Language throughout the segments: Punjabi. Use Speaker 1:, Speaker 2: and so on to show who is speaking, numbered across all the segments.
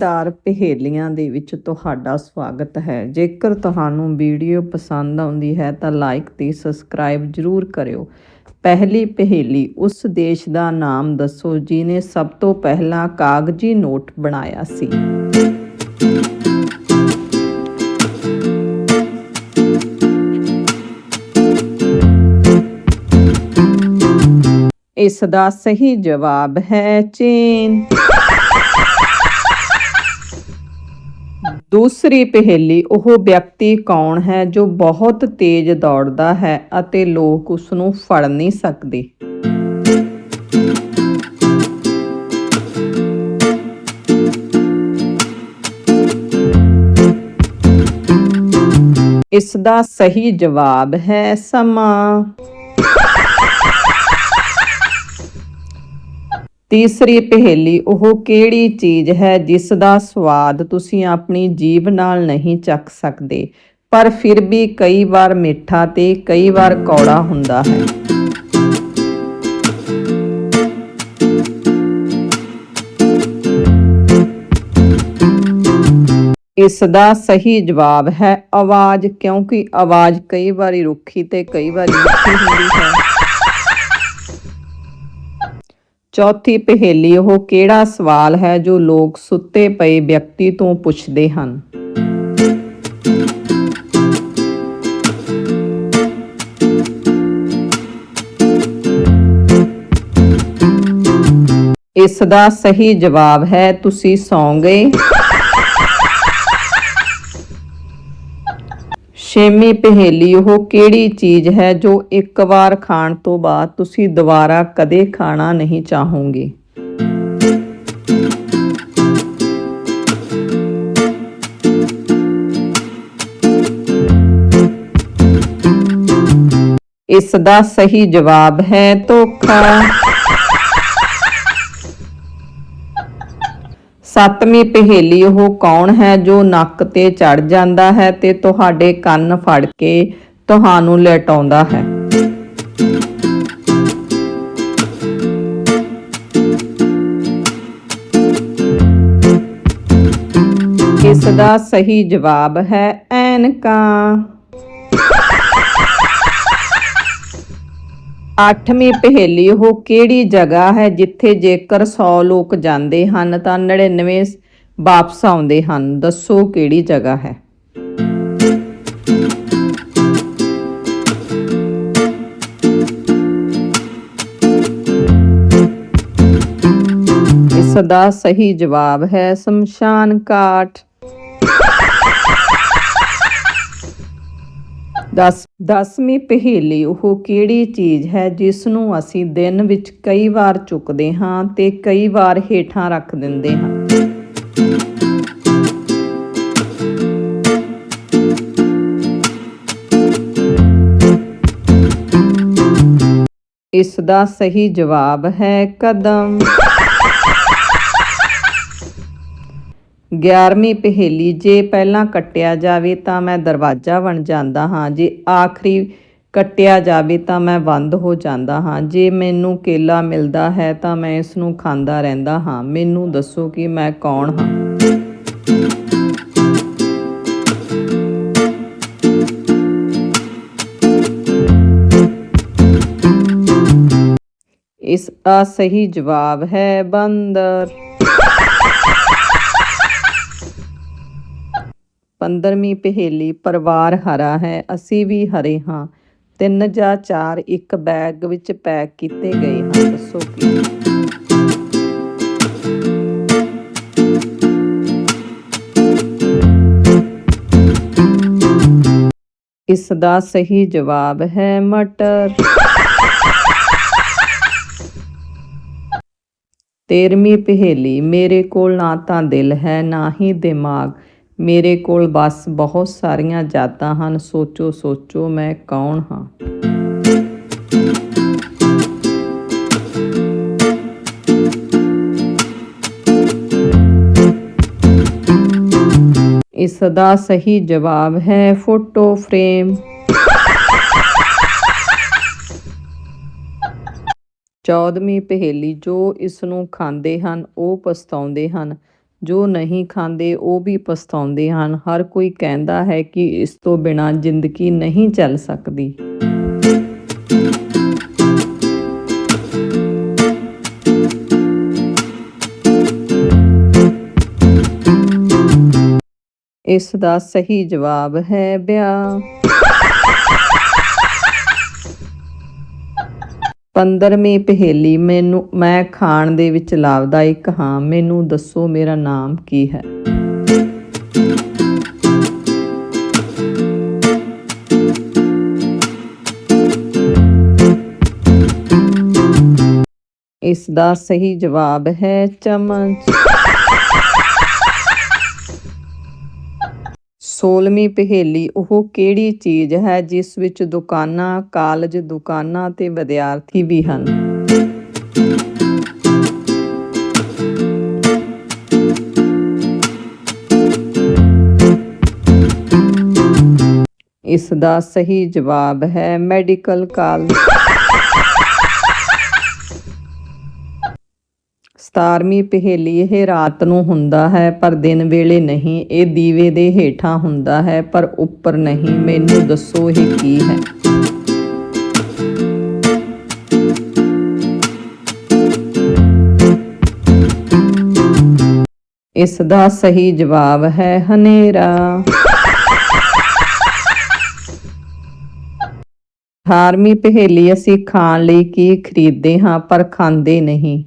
Speaker 1: ਤਾਰ ਪਹੇਲੀਆਂ ਦੇ ਵਿੱਚ ਤੁਹਾਡਾ ਸਵਾਗਤ ਹੈ। ਜੇਕਰ ਤੁਹਾਨੂੰ ਵੀਡੀਓ ਪਸੰਦ ਆਉਂਦੀ ਹੈ ਤਾਂ ਲਾਈਕ ਤੇ ਸਬਸਕ੍ਰਾਈਬ ਜਰੂਰ ਕਰਿਓ। ਪਹਿਲੀ ਪਹੇਲੀ, ਉਸ ਦੇਸ਼ ਦਾ ਨਾਮ ਦੱਸੋ ਜਿਨੇ ਸਭ ਤੋਂ ਪਹਿਲਾਂ ਕਾਗਜ਼ੀ ਨੋਟ ਬਣਾਇਆ ਸੀ। ਇਸ ਦਾ ਸਹੀ ਜਵਾਬ ਹੈ ਚੀਨ। ਦੂਸਰੀ ਪਹੇਲੀ ਉਹ ਵਿਅਕਤੀ ਕੌਣ ਹੈ ਜੋ ਬਹੁਤ ਤੇਜ਼ ਦੌੜਦਾ ਹੈ ਅਤੇ ਲੋਕ ਉਸ ਨੂੰ ਫੜ ਨਹੀਂ ਸਕਦੇ। ਇਸ ਦਾ ਸਹੀ ਜਵਾਬ ਹੈ ਸਮਾਂ। ਤੀਸਰੀ ਪਹੇਲੀ, ਉਹ ਕਿਹੜੀ ਚੀਜ਼ ਹੈ ਜਿਸ ਦਾ ਸਵਾਦ ਤੁਸੀਂ ਆਪਣੀ ਜੀਭ ਨਾਲ ਨਹੀਂ ਚੱਖ ਸਕਦੇ? ਪਰ ਫਿਰ ਵੀ ਕਈ ਵਾਰ ਮਿੱਠਾ ਤੇ ਕਈ ਵਾਰ ਕੌੜਾ ਹੁੰਦਾ ਹੈ। ਇਸ ਦਾ ਸਹੀ ਜਵਾਬ ਹੈ ਆਵਾਜ਼, ਕਿਉਂਕਿ ਆਵਾਜ਼ ਕਈ ਵਾਰੀ ਰੁੱਖੀ ਤੇ ਕਈ ਵਾਰੀ ਮਿੱਠੀ ਹੁੰਦੀ ਹੈ। ਚੌਥੀ ਪਹੇਲੀ, ਉਹ ਕਿਹੜਾ ਸਵਾਲ ਹੈ ਜੋ ਲੋਕ ਸੁੱਤੇ ਪਏ ਵਿਅਕਤੀ ਤੋਂ ਪੁੱਛਦੇ ਹਨ? ਇਸ ਦਾ ਸਹੀ ਜਵਾਬ ਹੈ, ਤੁਸੀਂ ਸੌਂ ਗਏ। ਛੇਵੀਂ ਪਹੇਲੀ ਉਹ ਕਿਹੜੀ ਚੀਜ਼ ਹੈ ਜੋ ਇੱਕ ਵਾਰ ਖਾਣ ਤੋਂ ਬਾਅਦ ਤੁਸੀਂ ਦੁਬਾਰਾ ਕਦੇ ਖਾਣਾ ਨਹੀਂ ਚਾਹੋਗੇ? ਇਸ ਦਾ ਸਹੀ ਜਵਾਬ ਹੈ ਧੋਖਾ। ਸੱਤਵੀਂ ਪਹੇਲੀ ਉਹ ਕੌਣ ਹੈ ਜੋ ਨੱਕ ਤੇ ਚੜ ਜਾਂਦਾ ਹੈ ਤੇ ਤੁਹਾਡੇ ਕੰਨ ਫੜ ਕੇ ਤੁਹਾਨੂੰ ਲਟਾਉਂਦਾ ਹੈ? ਇਸ ਦਾ ਸਹੀ ਜਵਾਬ ਹੈ ਐਨਕਾਂ? ਅੱਠਵੀਂ ਪਹੇਲੀ, ਉਹ ਕਿਹੜੀ ਜਗ੍ਹਾ ਹੈ ਜਿੱਥੇ ਜੇਕਰ 100 ਲੋਕ ਜਾਂਦੇ ਹਨ ਤਾਂ 99 ਵਾਪਸ ਆਉਂਦੇ ਹਨ? ਦੱਸੋ ਕਿਹੜੀ ਜਗ੍ਹਾ ਹੈ? ਇਸ ਦਾ ਸਹੀ ਜਵਾਬ ਹੈ ਸ਼ਮਸ਼ਾਨ ਘਾਟ। 10 ਦਸਵੀਂ ਪਹੇਲੀ ਉਹ ਕਿਹੜੀ ਚੀਜ਼ ਹੈ ਜਿਸ ਨੂੰ ਅਸੀਂ ਦਿਨ ਵਿੱਚ ਕਈ ਵਾਰ ਚੁੱਕਦੇ ਹਾਂ ਤੇ ਕਈ ਵਾਰ ਹੇਠਾਂ ਰੱਖ ਦਿੰਦੇ ਹਾਂ? ਇਸ ਦਾ ਸਹੀ ਜਵਾਬ ਹੈ ਕਦਮ। 11ਵੀਂ ਪਹੇਲੀ, ਜੇ ਪਹਿਲਾਂ ਕੱਟਿਆ ਜਾਵੇ ਤਾਂ ਮੈਂ ਦਰਵਾਜ਼ਾ ਬਣ ਜਾਂਦਾ ਹਾਂ, ਜੇ ਆਖਰੀ ਕੱਟਿਆ ਜਾਵੇ ਤਾਂ ਮੈਂ ਬੰਦ ਹੋ ਜਾਂਦਾ ਹਾਂ, ਜੇ ਮੈਨੂੰ ਕੇਲਾ ਮਿਲਦਾ ਹੈ ਤਾਂ ਮੈਂ ਇਸ ਨੂੰ ਖਾਂਦਾ ਰਹਿੰਦਾ ਹਾਂ, ਮੈਨੂੰ ਦੱਸੋ ਕਿ ਮੈਂ ਕੌਣ ਹਾਂ? ਇਸ ਦਾ ਸਹੀ ਜਵਾਬ ਹੈ ਬੰਦਰ। 15ਵੀਂ ਪਹੇਲੀ ਪਰਿਵਾਰ ਹਰਾ ਹੈ, ਅਸੀਂ ਵੀ ਹਰੇ ਹਾਂ। ਤਿੰਨ ਜਾਂ ਚਾਰ ਇੱਕ ਬੈਗ ਵਿੱਚ ਪੈਕ ਕੀਤੇ ਗਏ ਹਨ ਦੱਸੋ ਕੀ? ਇਸ ਦਾ ਸਹੀ ਜਵਾਬ ਹੈ ਮਟਰ। 13ਵੀਂ ਪਹੇਲੀ, ਮੇਰੇ ਕੋਲ ਨਾ ਤਾਂ ਦਿਲ ਹੈ, ਨਾ ਹੀ ਦਿਮਾਗ। ਮੇਰੇ ਕੋਲ ਬਸ ਬਹੁਤ ਸਾਰੀਆਂ ਜਾਤਾਂ ਹਨ। ਸੋਚੋ ਸੋਚੋ ਮੈਂ ਕੌਣ ਹਾਂ? ਇਸ ਦਾ ਸਹੀ ਜਵਾਬ ਹੈ। Photo frame. ਚੌਦਵੀਂ ਪਹੇਲੀ ਜੋ ਇਸ ਨੂੰ ਖਾਂਦੇ ਹਨ, ਉਹ ਪਛਤਾਉਂਦੇ ਹਨ। ਜੋ ਨਹੀਂ ਖਾਂਦੇ, ਉਹ ਵੀ ਪਛਤਾਉਂਦੇ ਹਨ। ਹਰ ਕੋਈ ਕਹਿੰਦਾ ਹੈ ਕਿ ਇਸ ਤੋਂ ਬਿਨਾਂ ਜ਼ਿੰਦਗੀ ਨਹੀਂ ਚੱਲ ਸਕਦੀ। ਇਸ ਦਾ ਸਹੀ ਜਵਾਬ ਹੈ ਵਿਆਹ। 15ਵੀਂ ਪਹੇਲੀ ਮੈਨੂੰ, ਮੈਂ ਖਾਣ ਦੇ ਵਿੱਚ ਲਾਭਦਾਇਕ ਹਾਂ। ਮੈਨੂੰ ਦੱਸੋ ਮੇਰਾ ਨਾਮ ਕੀ ਹੈ? ਇਸ ਦਾ ਸਹੀ ਜਵਾਬ ਹੈ ਚਮਚ। 16ਵੀਂ ਪਹੇਲੀ ਉਹ ਕਿਹੜੀ ਚੀਜ਼ ਹੈ ਜਿਸ ਵਿੱਚ ਦੁਕਾਨਾਂ, ਕਾਲਜ, ਦੁਕਾਨਾਂ ਤੇ ਵਿਦਿਆਰਥੀ ਵੀ ਹਨ? ਇਸ ਦਾ ਸਹੀ ਜਵਾਬ ਹੈ ਮੈਡੀਕਲ ਕਾਲਜ। 17ਵੀਂ ਪਹੇਲੀ ਇਹ ਰਾਤ ਨੂੰ ਹੁੰਦਾ ਹੈ, ਪਰ ਦਿਨ ਵੇਲੇ ਨਹੀਂ, ਇਹ ਦੀਵੇ ਦੇ ਹੇਠਾਂ ਹੁੰਦਾ ਹੈ, ਪਰ ਉੱਪਰ ਨਹੀਂ। ਮੈਨੂੰ ਦੱਸੋ ਇਹ ਕੀ ਹੈ? ਇਸ ਦਾ ਸਹੀ ਜਵਾਬ ਹੈ ਹਨੇਰਾ। 18ਵੀਂ ਪਹੇਲੀ ਅਸੀਂ ਖਾਣ ਲਈ ਕੀ ਖਰੀਦਦੇ ਹਾਂ, ਪਰ ਖਾਂਦੇ ਨਹੀਂ।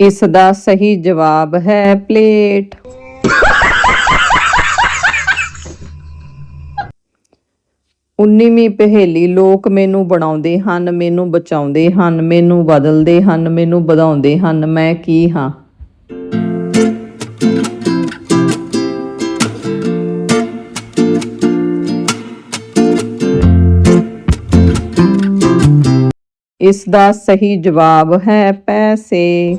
Speaker 1: ਇਸ ਦਾ ਸਹੀ ਜਵਾਬ ਹੈ ਪਲੇਟ। ਉੱਨੀਵੀਂ ਪਹੇਲੀ ਲੋਕ ਮੈਨੂੰ ਬਣਾਉਂਦੇ ਹਨ, ਮੈਨੂੰ ਬਚਾਉਂਦੇ ਹਨ, ਮੈਨੂੰ ਬਦਲਦੇ ਹਨ, ਮੈਨੂੰ ਵਧਾਉਂਦੇ ਹਨ, ਮੈਂ ਕੀ ਹਾਂ? ਇਸ ਦਾ ਸਹੀ ਜਵਾਬ ਹੈ ਪੈਸੇ।